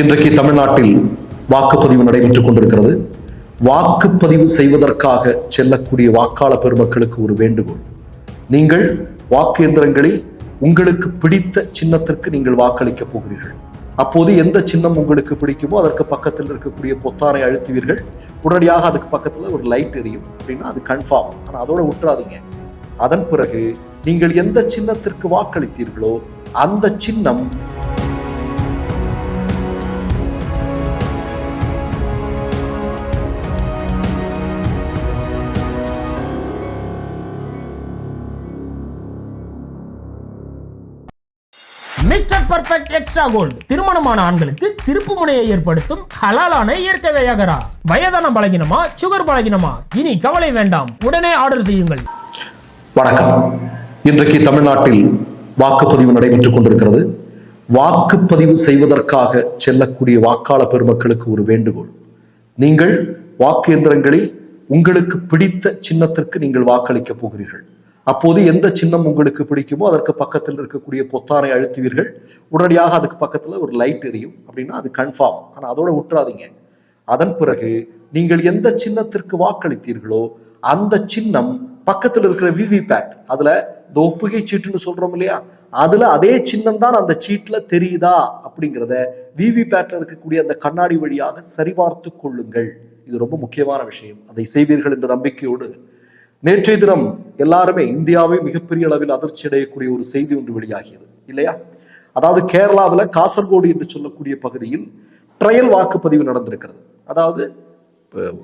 இன்றைக்கு தமிழ்நாட்டில் வாக்குப்பதிவு நடைபெற்றுக் கொண்டிருக்கிறது. வாக்குப்பதிவு செய்வதற்காக செல்லக்கூடிய வாக்காளர் பெருமக்களுக்கு ஒரு வேண்டுகோள். நீங்கள் வாக்கு எந்திரங்களில் உங்களுக்கு பிடித்த சின்னத்திற்கு நீங்கள் வாக்களிக்கப் போகிறீர்கள். அப்போது எந்த சின்னம் உங்களுக்கு பிடிக்குமோ அதற்கு பக்கத்தில் இருக்கக்கூடிய பொத்தானை அழுத்துவீர்கள். உடனடியாக அதுக்கு பக்கத்தில் ஒரு லைட் எரியும். அப்படின்னா அது கன்ஃபார்ம் ஆனால் அதோட விட்டுறாதீங்க அதன் பிறகு நீங்கள் எந்த சின்னத்திற்கு வாக்களித்தீர்களோ அந்த சின்னம் மிஸ்டர் பர்ஃபெக்ட் எக்ஸ்ட்ரா கோல்டு திருமணமான ஆண்களுக்கு திருப்பு முனையை ஏற்படுத்தும் ஹலாலான இயற்கை வையகரா. வயதான பலகினமா சுகர் பலகினமா? இனி கவலை வேண்டாம். உடனே ஆர்டர் செய்யுங்கள். வணக்கம். இன்றைக்கு தமிழ்நாட்டில் வாக்குப்பதிவு நடைபெற்றுக் கொண்டிருக்கிறது. வாக்குப்பதிவு செய்வதற்காக செல்லக்கூடிய வாக்காளர் பெருமக்களுக்கு ஒரு வேண்டுகோள். நீங்கள் வாக்கு எந்திரங்களில் உங்களுக்கு பிடித்த சின்னத்திற்கு நீங்கள் வாக்களிக்க போகிறீர்கள். அப்போது எந்த சின்னம் உங்களுக்கு பிடிக்குமோ அதற்கு பக்கத்தில் இருக்கக்கூடிய பொத்தானை அழுத்துவீர்கள். உடனடியாக அதுக்கு பக்கத்தில் ஒரு லைட் எரியும். அப்படின்னா அது கன்ஃபார்ம் ஆனால் அதோட விட்டுறாதீங்க அதன் பிறகு நீங்கள் எந்த சின்னத்திற்கு வாக்களித்தீர்களோ அந்த சின்னம் பக்கத்தில் இருக்கிற விவிபேட் அதுல இந்த ஒப்புகை சீட்டுன்னு சொல்றோம் இல்லையா? அதுல அதே சின்னம் தான் அந்த சீட்ல தெரியுதா? அப்படிங்கிறத விவிபேட்ல இருக்கக்கூடிய அந்த கண்ணாடி வழியாக சரிபார்த்து கொள்ளுங்கள். இது ரொம்ப முக்கியமான விஷயம். அதை செய்வீர்கள் என்ற நம்பிக்கையோடு நேற்றைய தினம் எல்லாருமே இந்தியாவை மிகப்பெரிய அளவில் அதிர்ச்சி அடையக்கூடிய ஒரு செய்தி ஒன்று வெளியாகியது. இல்லையா? அதாவது கேரளாவில் காசர்கோடு என்று சொல்லக்கூடிய பகுதியில் ட்ரையல் வாக்குப்பதிவு நடந்திருக்கிறது. அதாவது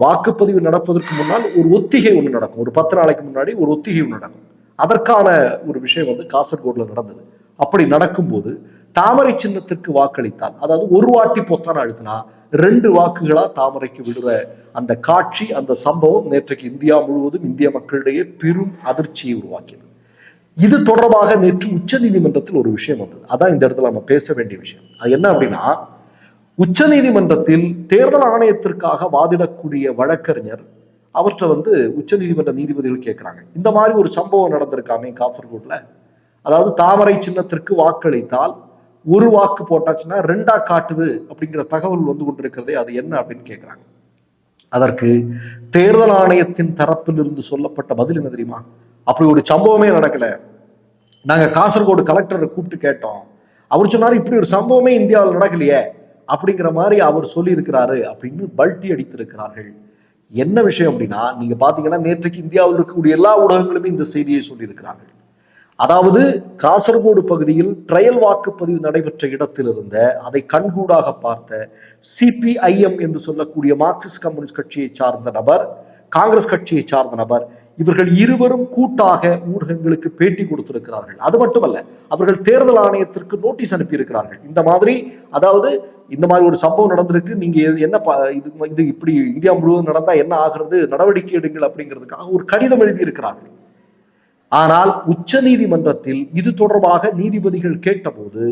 வாக்குப்பதிவு நடப்பதற்கு முன்னால் ஒரு ஒத்திகை ஒன்று நடக்கும். ஒரு பத்து நாளைக்கு முன்னாடி ஒரு ஒத்திகை ஒன்று நடக்கும். அதற்கான ஒரு விஷயம் வந்து காசர்கோடுல நடந்தது. அப்படி நடக்கும்போது தாமரை சின்னத்திற்கு வாக்களித்தால் அதாவது ஒரு வாட்டி பொத்தான அழுத்தினா ரெண்டு வாக்குகளா தாமரைக்கு விடுற அந்த காட்சி அந்த சம்பவம் நேற்றைக்கு இந்தியா முழுவதும் இந்திய மக்களிடையே பெரும் அதிர்ச்சியை உருவாக்கியது. இது தொடர்பாக நேற்று உச்ச நீதிமன்றத்தில் ஒரு விஷயம் வந்தது. அதான் இந்த இடத்துல நம்ம பேச வேண்டிய விஷயம். அது என்ன அப்படின்னா உச்சநீதிமன்றத்தில் தேர்தல் ஆணையத்திற்காக வாதிடக்கூடிய வழக்கறிஞர் அவற்றை வந்து உச்சநீதிமன்ற நீதிபதிகள் கேட்கிறாங்க இந்த மாதிரி ஒரு சம்பவம் நடந்திருக்காமே காசர்கோட்ல. அதாவது தாமரை சின்னத்திற்கு வாக்களித்தால் ஒரு வாக்கு போட்டாச்சுன்னா ரெண்டா காட்டுது அப்படிங்கிற தகவல் வந்து கொண்டிருக்கிறதே அது என்ன அப்படின்னு கேட்குறாங்க அதற்கு தேர்தல் ஆணையத்தின் தரப்பில் இருந்து சொல்லப்பட்ட பதில் என்ன தெரியுமா? அப்படி ஒரு சம்பவமே நடக்கல. நாங்க காசர்கோடு கலெக்டரை கூப்பிட்டு கேட்டோம். அவர் சொன்னாரு இப்படி ஒரு சம்பவமே இந்தியாவில் நடக்கலையே அப்படிங்கிற மாதிரி அவர் சொல்லியிருக்கிறாரு அப்படின்னு பல்ட்டி அடித்திருக்கிறார்கள். என்ன விஷயம் அப்படின்னா நீங்க பாத்தீங்கன்னா நேற்றைக்கு இந்தியாவில் இருக்கக்கூடிய எல்லா ஊடகங்களுமே இந்த செய்தியை சொல்லியிருக்கிறார்கள். அதாவது காசர்கோடு பகுதியில் ட்ரையல் வாக்குப்பதிவு நடைபெற்ற இடத்தில் இருந்த அதை கண்கூடாக பார்த்த சிபிஐஎம் என்று சொல்லக்கூடிய மார்க்சிஸ்ட் கம்யூனிஸ்ட் கட்சியை சார்ந்த நபர் காங்கிரஸ் கட்சியை சார்ந்த நபர் இவர்கள் இருவரும் கூட்டாக ஊடகங்களுக்கு பேட்டி கொடுத்திருக்கிறார்கள். அது மட்டுமல்ல அவர்கள் தேர்தல் ஆணையத்திற்கு நோட்டீஸ் அனுப்பியிருக்கிறார்கள். இந்த மாதிரி அதாவது இந்த மாதிரி ஒரு சம்பவம் நடந்திருக்கு நீங்க என்ன ப- இது இது இப்படி இந்தியா முழுவதும் நடந்தா என்ன ஆகிறது நடவடிக்கை எடுங்கள் அப்படிங்கிறதுக்காக ஒரு கடிதம் எழுதி இருக்கிறார்கள் ஆனால் உச்ச நீதிமன்றத்தில் இது தொடர்பாக நீதிபதிகள் கேட்டபோது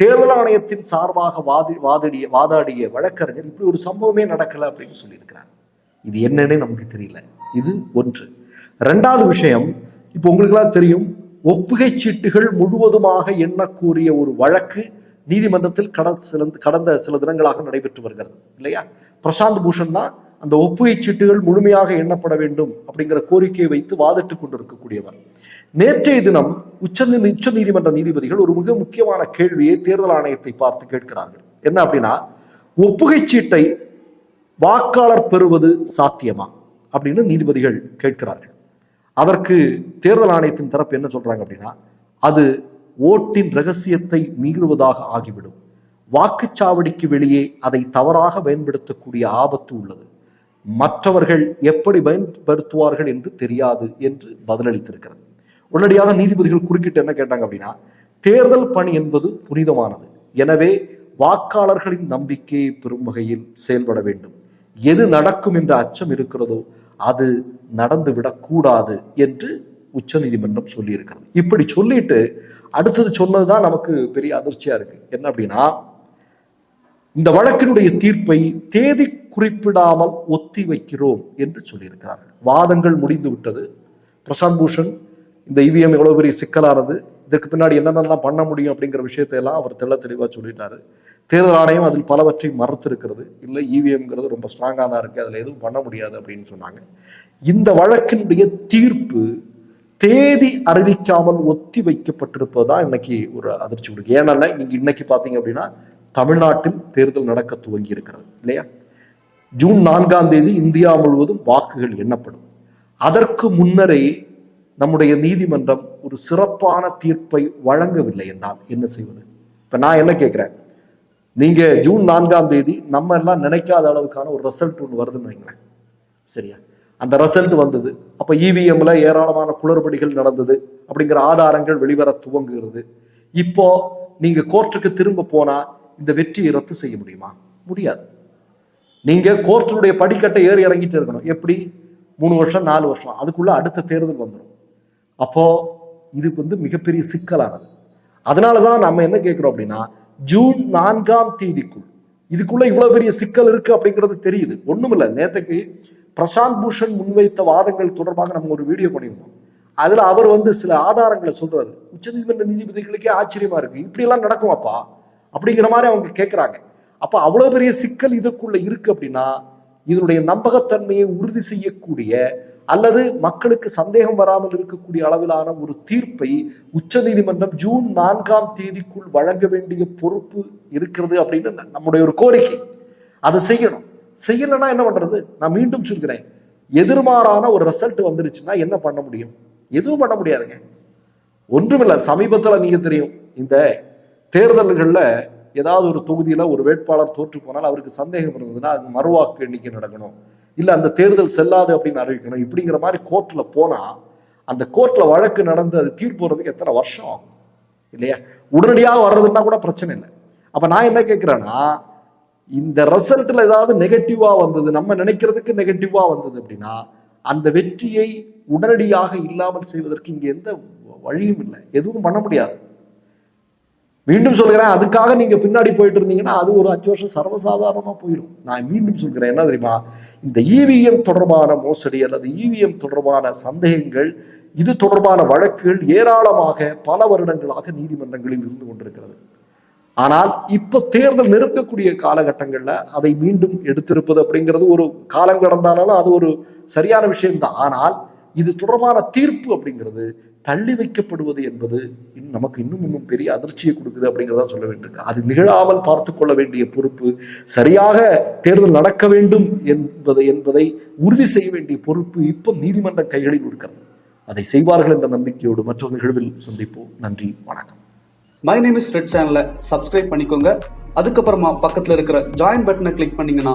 தேர்தல் ஆணையத்தின் சார்பாக வாதி வாதிடிய வாதாடிய வழக்கறிஞர் இப்படி ஒரு சம்பவமே நடக்கல அப்படின்னு சொல்லியிருக்கிறார். இது என்னன்னே நமக்கு தெரியல. இது ஒன்று. ரெண்டாவது விஷயம் இப்போ உங்களுக்கெல்லாம் தெரியும் ஒப்புகை சீட்டுகள் முழுவதுமாக எண்ணக்கூறிய ஒரு வழக்கு நீதிமன்றத்தில் கடந்த சில கடந்த சில தினங்களாக நடைபெற்று வருகிறது இல்லையா? பிரசாந்த் பூஷன் தான் அந்த ஒப்புகை சீட்டுகள் முழுமையாக எண்ணப்பட வேண்டும் அப்படிங்கிற கோரிக்கையை வைத்து வாதிட்டுக் கொண்டிருக்கக்கூடியவர். நேற்றைய தினம் உச்ச நீ- உச்ச நீதிமன்ற நீதிபதிகள் ஒரு மிக முக்கியமான கேள்வியை தேர்தல் ஆணையத்தை பார்த்து கேட்கிறார்கள். என்ன அப்படின்னா ஒப்புகை சீட்டை வாக்காளர் பெறுவது சாத்தியமா அப்படின்னு நீதிபதிகள் கேட்கிறார்கள். அதற்கு தேர்தல் ஆணையத்தின் தரப்பு என்ன சொல்றாங்க அப்படின்னா அது ஓட்டின் ரகசியத்தை மீறுவதாக ஆகிவிடும். வாக்குச்சாவடிக்கு வெளியே அதை தவறாக பயன்படுத்தக்கூடிய ஆபத்து உள்ளது. மற்றவர்கள் எப்படி பயன்படுத்துவார்கள் என்று தெரியாது என்று பதிலளித்திருக்கிறது. உடனடியாக நீதிபதிகள் குறுக்கிட்டு என்ன கேட்டாங்க அப்படின்னா தேர்தல் பணி என்பது புனிதமானது. எனவே வாக்காளர்களின் நம்பிக்கையை பெறும் வகையில் செயல்பட வேண்டும். எது நடக்கும் என்ற அச்சம் இருக்கிறதோ அது நடந்து விடக்கூடாது என்று உச்சநீதிமன்றம் சொல்லியிருக்கிறது. இப்படி சொல்லிட்டு அடுத்தது சொன்னதுதான் நமக்கு பெரிய அதிர்ச்சியா இருக்கு. என்ன அப்படின்னா இந்த வழக்கினுடைய தீர்ப்பை தேதி குறிப்பிடாமல் ஒத்தி வைக்கிறோம் என்று சொல்லியிருக்கிறார்கள். வாதங்கள் முடிந்து விட்டது. பிரசாந்த் பூஷன் இந்த இவிஎம் எவ்வளவு பெரிய சிக்கலானது இதற்கு பின்னாடி என்னென்னலாம் பண்ண முடியும் அப்படிங்கிற விஷயத்தை எல்லாம் அவர் தெள்ள தெளிவாக சொல்லிட்டாரு. தேர்தல் ஆணையம் அதில் பலவற்றை மறுத்திருக்கிறது. இல்லை இவிஎம்ங்கிறது ரொம்ப ஸ்ட்ராங்காக தான் இருக்குது அதில் எதுவும் பண்ண முடியாது அப்படின்னு சொன்னாங்க. இந்த வழக்கினுடைய தீர்ப்பு தேதி அறிவிக்காமல் ஒத்தி வைக்கப்பட்டிருப்பதா இன்னைக்கு ஒரு அதிர்ச்சி கொடுக்கு. ஏன்னா நீங்கள் இன்னைக்கு பார்த்தீங்க அப்படின்னா தமிழ்நாட்டில் தேர்தல் நடக்க துவங்கி இருக்கிறது இல்லையா? ஜூன் நான்காம் தேதி இந்தியா முழுவதும் வாக்குகள் எண்ணப்படும். அதற்கு முன்னரே நம்முடைய நீதிமன்றம் ஒரு சிறப்பான தீர்ப்பை வழங்கவில்லை என்றால் என்ன செய்வது? இப்ப நான் என்ன கேட்கிறேன் நீங்க ஜூன் நான்காம் தேதி நம்ம எல்லாம் நினைக்காத அளவுக்கான ஒரு ரிசல்ட் ஒன்று வருதுன்னு வைங்களேன். சரியா? அந்த ரிசல்ட் வந்தது. அப்ப இவிஎம்ல ஏராளமான குளறுபடிகள் நடந்தது. அப்படிங்கிற ஆதாரங்கள் வெளிவர துவங்குகிறது. இப்போ நீங்க கோர்ட்டுக்கு திரும்ப போனா இந்த வெற்றியை ரத்து செய்ய முடியுமா? முடியாது. நீங்க கோர்ட்டினுடைய படிக்கட்டை ஏறி இறங்கிட்டு இருக்கணும். எப்படி? மூணு வருஷம் நாலு வருஷம். அதுக்குள்ள அடுத்த தேர்தல் வந்துடும் அப்போ இது வந்து மிகப்பெரிய சிக்கலானது. அதனாலதான் நம்ம என்ன கேட்கிறோம் அப்படின்னா ஜூன் நான்காம் தேதிக்குள் இதுக்குள்ள இவ்வளவு பெரிய சிக்கல் இருக்கு அப்படிங்கிறது தெரியுது. ஒண்ணுமில்ல. நேற்றுக்கு பிரசாந்த் பூஷன் முன்வைத்த வாதங்கள் தொடர்பாக நம்ம ஒரு வீடியோ பண்ணியிருந்தோம். அதுல அவர் வந்து சில ஆதாரங்களை சொல்றாரு. உச்சநீதிமன்ற நீதிபதிகளுக்கே ஆச்சரியமா இருக்கு. இப்படி எல்லாம் நடக்குமாப்பா? அப்படிங்கிற மாதிரி அவங்க கேட்குறாங்க அப்போ அவ்வளோ பெரிய சிக்கல் இதுக்குள்ள இருக்கு அப்படின்னா இதனுடைய நம்பகத்தன்மையை உறுதி செய்யக்கூடிய அல்லது மக்களுக்கு சந்தேகம் வராமல் இருக்கக்கூடிய அளவிலான ஒரு தீர்ப்பை உச்சநீதிமன்றம் ஜூன் நான்காம் தேதிக்குள் வழங்க வேண்டிய பொறுப்பு இருக்கிறது அப்படின்னு நம்முடைய ஒரு கோரிக்கை. அதை செய்யணும். செய்யலைன்னா என்ன பண்றது? நான் மீண்டும் சொல்கிறேன். எதிர்மாறான ஒரு ரிசல்ட் வந்துருச்சுன்னா என்ன பண்ண முடியும்? எதுவும் பண்ண முடியாதுங்க. ஒன்றுமில்லை சமீபத்தில் நீங்க தெரியும் இந்த தேர்தல்களில் ஏதாவது ஒரு தொகுதியில் ஒரு வேட்பாளர் தோற்று போனால் அவருக்கு சந்தேகம் இருந்ததுன்னா அது மறுவாக்கு எண்ணிக்கை நடக்கணும். இல்லை அந்த தேர்தல் செல்லாது அப்படின்னு அறிவிக்கணும். இப்படிங்கிற மாதிரி கோர்ட்டில் போனால் அந்த கோர்ட்டில் வழக்கு நடந்து அது தீர்ப்பு வர்றதுக்கு எத்தனை வருஷம் ஆகும்? இல்லையா? உடனடியாக வர்றதுன்னா கூட பிரச்சனை இல்லை. அப்போ நான் என்ன கேட்குறேன்னா இந்த ரிசல்ட்டில் ஏதாவது நெகட்டிவாக வந்தது நம்ம நினைக்கிறதுக்கு நெகட்டிவாக வந்தது அப்படின்னா அந்த வெற்றியை உடனடியாக இல்லாமல் செய்வதற்கு இங்கே எந்த வழியும் இல்லை. எதுவும் பண்ண முடியாது. மீண்டும் சொல்கிறேன் அதுக்காக நீங்க பின்னாடி போயிட்டு இருந்தீங்கன்னா அது ஒரு அஞ்சு வருஷம் சர்வசாதாரணமா போயிடும். நான் மீண்டும் சொல்கிறேன் என்ன தெரியுமா? இந்த இவிஎம் தொடர்பான மோசடி அல்லது இவிஎம் தொடர்பான சந்தேகங்கள் இது தொடர்பான வழக்குகள் ஏராளமாக பல வருடங்களாக நீதிமன்றங்களில் இருந்து கொண்டிருக்கிறது. ஆனால் இப்போ தேர்தல் நெருக்கக்கூடிய காலகட்டங்கள்ல அதை மீண்டும் எடுத்திருப்பது அப்படிங்கிறது ஒரு காலம் கடந்தாலும் அது ஒரு சரியான விஷயம்தான். ஆனால் இது தொடர்பான தீர்ப்பு அப்படிங்கிறது தள்ளி வைக்கப்படுவது என்பது நமக்கு இன்னும் இன்னும் பெரிய அதிர்ச்சியை கொடுக்குது அப்படிங்கிறத சொல்ல வேண்டியிருக்கு. அது நிகழாமல் பார்த்து கொள்ள வேண்டிய பொறுப்பு சரியாக தேர்தல் நடக்க வேண்டும் என்பதை என்பதை உறுதி செய்ய வேண்டிய பொறுப்பு இப்போ நீதிமன்ற கைகளில் இருக்கிறது. அதை செய்வார்கள் என்ற நம்பிக்கையோடு மற்றொரு நிகழ்வில் சந்திப்போம். நன்றி வணக்கம். மை நேம் இஸ் ரெட் சேனலை சப்ஸ்கிரைப் பண்ணிக்கோங்க. அதுக்கப்புறமா பக்கத்தில் இருக்கிற ஜாயின் பட்டனை கிளிக் பண்ணீங்கன்னா